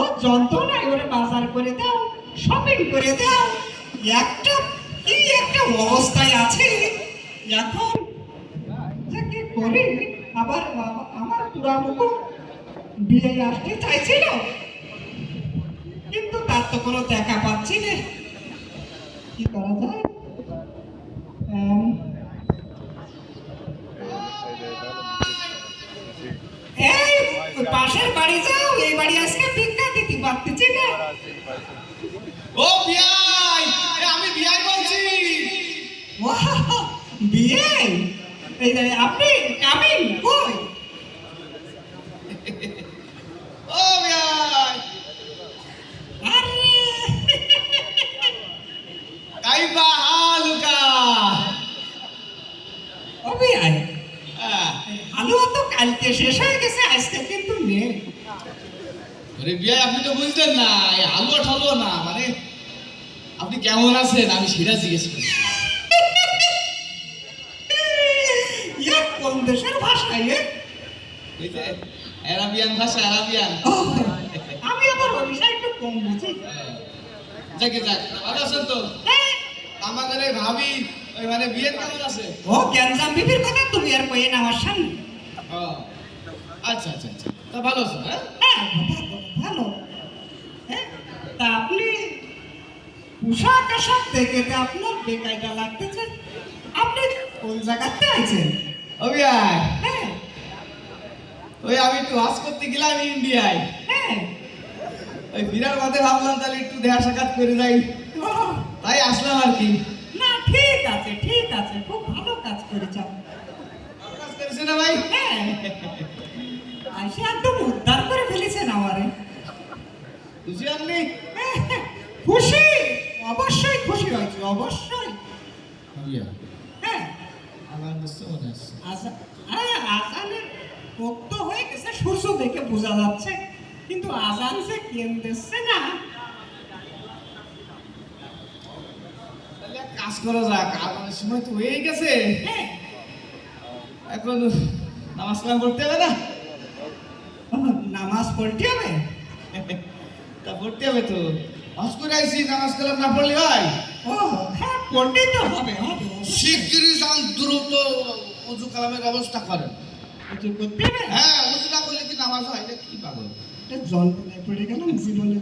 ও যন্ত্রণায় ওরে বাজার করে দাও শপিং করে দাও। একটা কি একটা অবস্থায় আছে? এখন যে কি করি? আবার আমার পুরামুখ বিয়ে আসতে চাইছিল। কিন্তু তার তো কোনো দেখা পাচ্ছি না। কি করা যায়? এই, পাশের বাড়ি যাও, এই বাড়ি আজকে ভিক্ষা দিতে পারতেছি না ও বিয়াই আমি বিয়াই বলছি। যে আপনি কামিং কই? ও বিয়াই আরে। কাইবা হালুকা। অবি আয় হ্যাঁ। হালুয়া তো কালকে শেষ হয়ে গেছে আজকে কিন্তু নেই। আরে বিয়াই আপনি তো বুঝলেন না এই হালুয়া ঠালুয়া না মানে আপনি কেমন আছেন? আমি সেটা জিজ্ঞেস করি। কোন দেশের ভাষা অ্যারাবিয়ান ভাষা অ্যারাবিয়ান আমি আবার ওই বিষয় একটু কম বুঝি। যাকে যাক ভালো আছেন তো? হ্যাঁ, আমাদের এই ভাবি ওই মানে বিয়ের কেমন আছে। ও গ্যাঞ্জাম বিবির কথা তুমি আর কইয়ে না আমার সামনে আচ্ছা আচ্ছা আচ্ছা। তা ভালো আছো হ্যাঁ? হ্যাঁ ভালো। হ্যাঁ তা আপনি পোশাক আশাক দেখে তো আপনার বেকায়দা লাগতেছে। আপনি কোন জায়গাতে আছেন? বিয়াই হ্যাঁ। ওই আমি একটু ওয়াজ করতে গেলাম ইন্ডিয়ায়। হ্যাঁ। ওই বিরার মধ্যে ভাবলাম তাহলে একটু দেখা সাক্ষাৎ করে যাই। তাই আসলাম আর কি। না ঠিক আছে ঠিক আছে খুব ভালো কাজ করেছ। কাজ করেছে না ভাই? হ্যাঁ। আইসে একদম উদ্ধার করে ফেলেছেন আমারে। খুশি আপনি? খুশি অবশ্যই হ্যাঁ আমার বুঝতে মনে আসছে আরে আজানের ভক্ত হয়ে গেছে সূর্য দেখে বোঝা যাচ্ছে। কিন্তু আজান যে কেন না। কাজ করা যাক আমার সময় তো হয়ে গেছে। হ্যাঁ। এখন নামাজ কালাম পড়তে হবে না? নামাজ পড়তে হবে? তা পড়তে হবে তো। হজ করে আইসি নামাজ কালাম না পড়লে হয়। ও হ্যাঁ পড়তে হবে হবে শিগগিরই যান দ্রুত উজু কালামের ব্যবস্থা করেন। কিছু করতে হবে? হ্যাঁ না করলে কি নামাজ হয়? এটা কি পাগল? পড়ে গেলাম জীবনে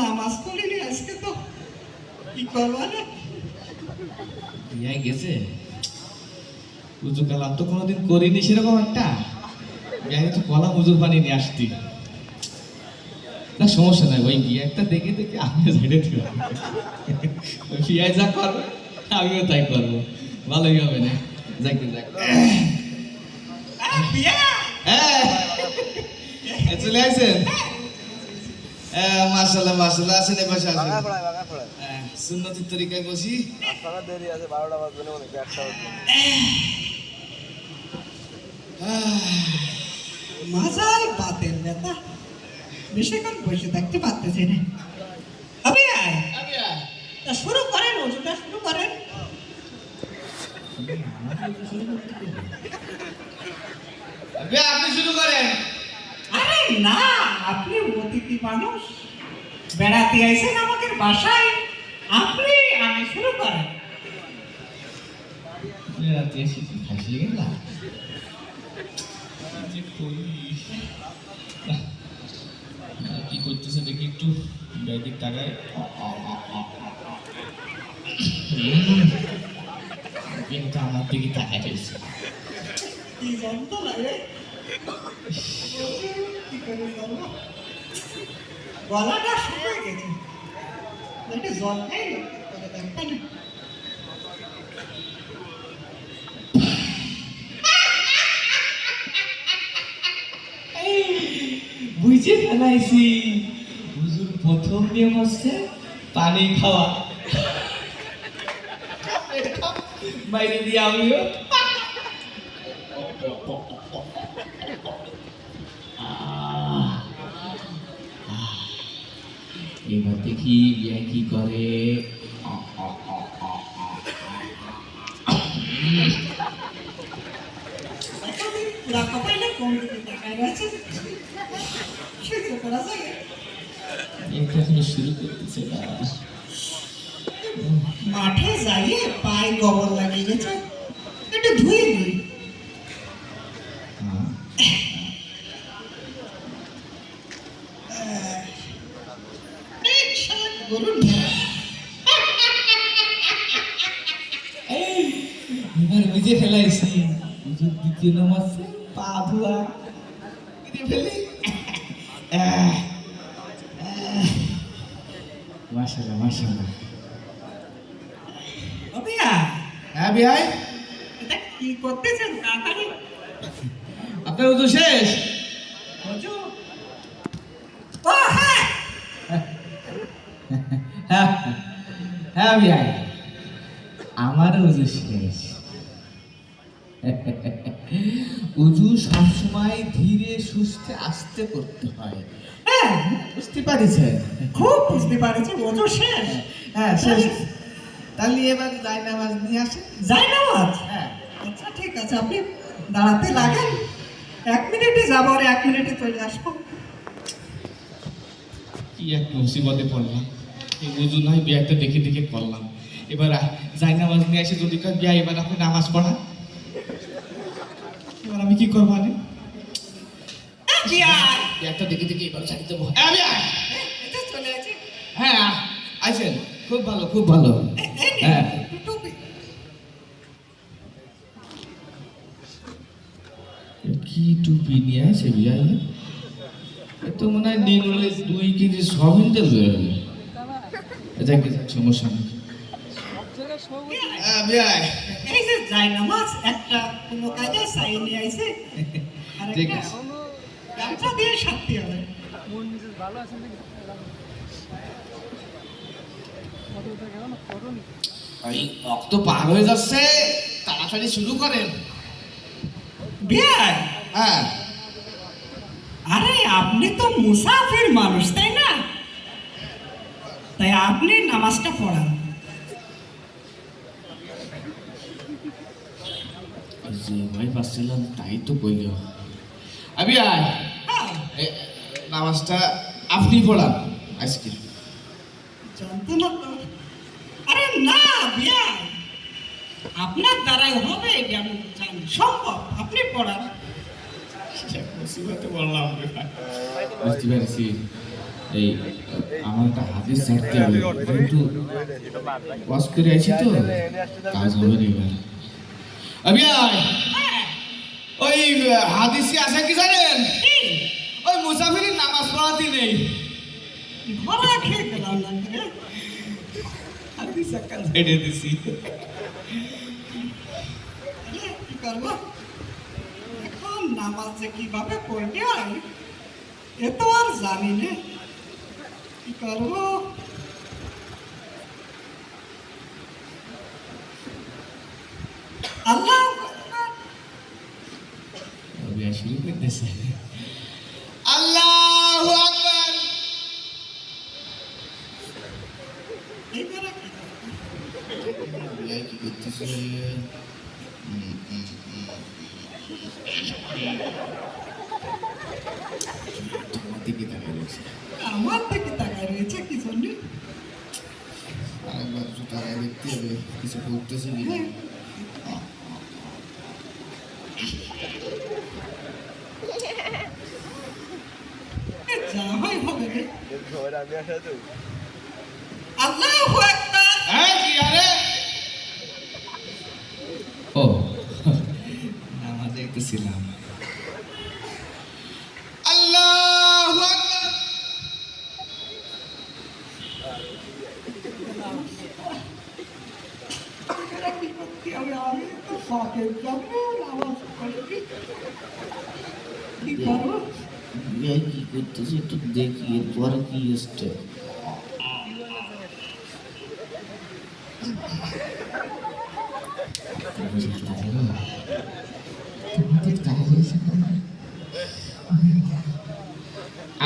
নামাজ পড়িনি আজকে তো কি করব না গেছে? উজু কালাম তো কোনোদিন করিনি সেরকম একটা। তো কলাম উজুর পানি নিয়ে আসতি। না সমস্যা নাই ওই একটা দেখে দেখে আমিও ঝেড়ে দিব বিয়ায় যা করবে আমিও তাই করব। ভালোই হবে না। যাকে যাক হ্যাঁ। চলে আসেন? মার্শাল্লাহ মার্শাল্লাহ আসেন এ পাশে আসেন। হ্যাঁ, সুন্নতির তরিকায় বসি। দেরি আছে বারোটা বাজবে না মনে হয় একটা বাজবে। মাজার বাতের ব্যথা বেশিক্ষণ বসে থাকতে পারতেছি না। আয়। তা শুরু করেন ওজুটা শুরু করেন। আপনি শুরু করেন। আরে না আপনি অতিথি মানুষ। বেড়াতে আইছেন আমাদের বাসায়। আপনি আমি শুরু করেন। রাতে এসে ফাঁসিয়ে গেলাম কি যে করি? না, কি করতেছে দেখি একটু ব্যাগের টাকায় কিন্তু আমার দিকে টাকা চাইছে কি যন্ত্রণা রে কি করে করব? গলাটা শুকিয়ে গেছে একটু জল খাই বুঝে ফেলাইছি। বুঝে প্রথম নিয়ম হচ্ছে পানি খাওয়া। বাইরে দিয়ে আমিও এবার দেখি বিয়ে কি করে। কপাইলে কোন দিকে তাকায় রয়েছে? সহ্য মাঠে যাইয়ে পায়ে গোবর লাগিয়ে গেছে। একটু ধুয়ে দিই। গরুর ফেলাইছি। দ্বিতীয় নামাজ পা ধোয়া বুঝে ফেলি মাশাল্লাহ মাশাল্লাহ অবিয়া? হ্যাঁ বিহাই? এটা কি করতেছেন? তাড়াতাড়ি। আপনার উজু শেষ? হুজুর ও হ্যাঁ। হ্যাঁ হ্যাঁ বিহাই। আমার উজু শেষ। উজু সবসময় ধীরে সুস্থে আস্তে করতে হয়। হ্যাঁ বুঝতে পারিছেন খুব বুঝতে পারছি হুজুর শেষ। হ্যাঁ শেষ। তাহলে এবার যাই নামাজ নিয়ে আসে। আজ হ্যাঁ। আচ্ছা ঠিক আছে আপনি দাঁড়াতে লাগেন। এক মিনিটে যাব আর এক মিনিটে চলে আসব। কি এক মুসিবতে পড়লাম। এই বুঝু নয় বিয়াটা দেখে দেখে করলাম। এবার আ- যাই নামাজ নিয়ে আসে যদি বিয়া এবার আপনি নামাজ পড়া আমি কি করব আরে বিয়ার বিয়াটা দেখে দেখে এবার দেবো হ্যাঁ চলে আছে। হ্যাঁ আছেন খুব ভালো খুব ভালো। হ্যাঁ। কি টুপি নিয়ে আছে তো মনে হয় দুই কেজি সবিন তেল বেরোবে যাক যাক, সমস্যা নেই। হ্যাঁ নামাজ একটা কোনো কাজে নিয়ে আইছে। আর ঠিক আছে। গামছা দিয়ে শান্তি হবে। এই রক্ত পার হয়ে যাচ্ছে। তাড়াতাড়ি শুরু করেন। বিয়ার হ্যাঁ। আরে আপনি তো মুসাফির মানুষ তাই না? তাই আপনি নামাজটা পড়ান। যে ভয় পাচ্ছিলাম তাই তো কইল আমি আয়। নামাজটা আপনি পড়ান আজকে। জানতো না তো। আরে না বিয়ার আপনার দ্বারাই হবে এটা আমি জানি সম্ভব আপনি পড়ান। মুসিবতে বললাম বুঝতে পারছি। এই আমার একটা হাদিস ছাড়তে হবে একটু ওয়াশ করে আছি তো কাজ হবে না এবার। আমি ওই হাদিসে আছে কি জানেন? ওই মুসাফিরের নামাজ পড়াতে নেই। ধরা খেয়ে গেলাম হ্যাঁ? হাদিস একটা ছেড়ে দিছি। কি করব? এখন নামাজ যে কীভাবে হয় এ তো আর জানি না। কি করব? আল্লাহ। শুরু করতেছে। আল্লাহু আকবার। কি করতেছে। তোমার দিকে তাকিয়ে রয়েছে। আমার থেকে তাকায় রয়েছে কি জন্য? আরেকবার একটু তাকায় দেখতে হবে কিছু করতেছে কি না। এ যা হয় হবে রে সবাই আমি আসা তো আল্লাহ আকবার হ্যাঁ, কি আরে? ও নামাজে একটু ছিলাম আল্লাহু আকবার। এরা কি করতে পড়ি কি করতেছে একটু দেখি এরপরে কি স্টেপ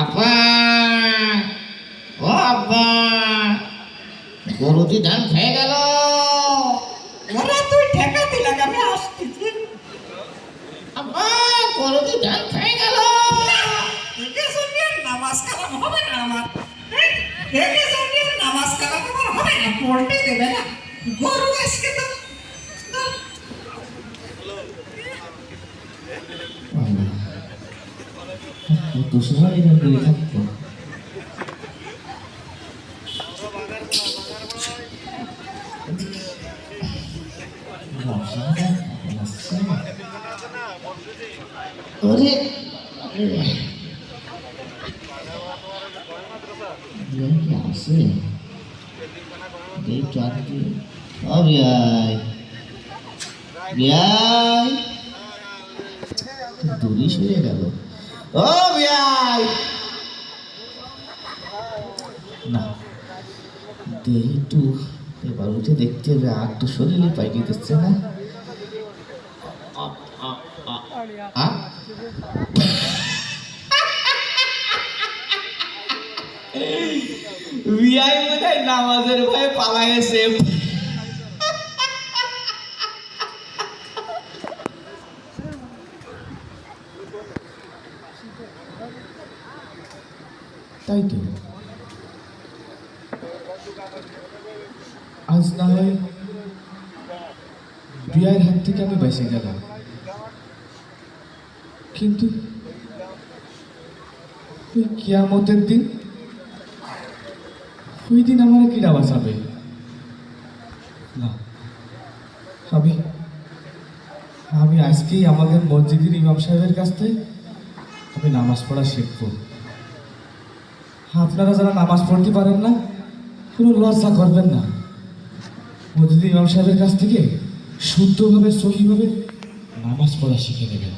আপা ও আব্বা গরুটি ধান খেয়ে গেল ওরা তুই ঠেকা দিলা আসতেছি গরুটি ধান খেয়ে গেল হবে না পড়তে দেবে না গরু আজকে তো তো কত সময় এরকম করে থাকতো ও বিয়াই বিয়াই দূরই সরে গেল। ও বিয়াই না, দেরি একটু এবার উঠে দেখতে হবে আর তো শরীরে পাইকে দিচ্ছে না। আ? বিয়াই মনে হয় নামাজের ভয়ে পালা গেছে তাই তো। আজ না হয় বিয়ের হাত থেকে আমি বেঁচে গেলাম। কিন্তু কিয়ামতের দিন ওই দিন আমার কিরা বাঁচাবে না আমি আমি আজকেই আমাদের মসজিদের ইমাম সাহেবের কাছ থেকে আমি নামাজ পড়া শিখব। আপনারা যারা নামাজ পড়তে পারেন না, কোনো লজ্জা করবেন না। মসজিদ ইমাম সাহেবের কাছ থেকে শুদ্ধভাবে, সহিভাবে নামাজ পড়া শিখে নেবেন।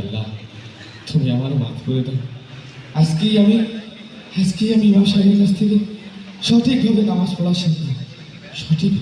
আল্লাহ, তুমি আমার মাফ করে দাও। আজকেই আমি আজকেই আমি ইমাম সাহেবের কাছ থেকে সঠিকভাবে নামাজ পড়া শিখব। সঠিক।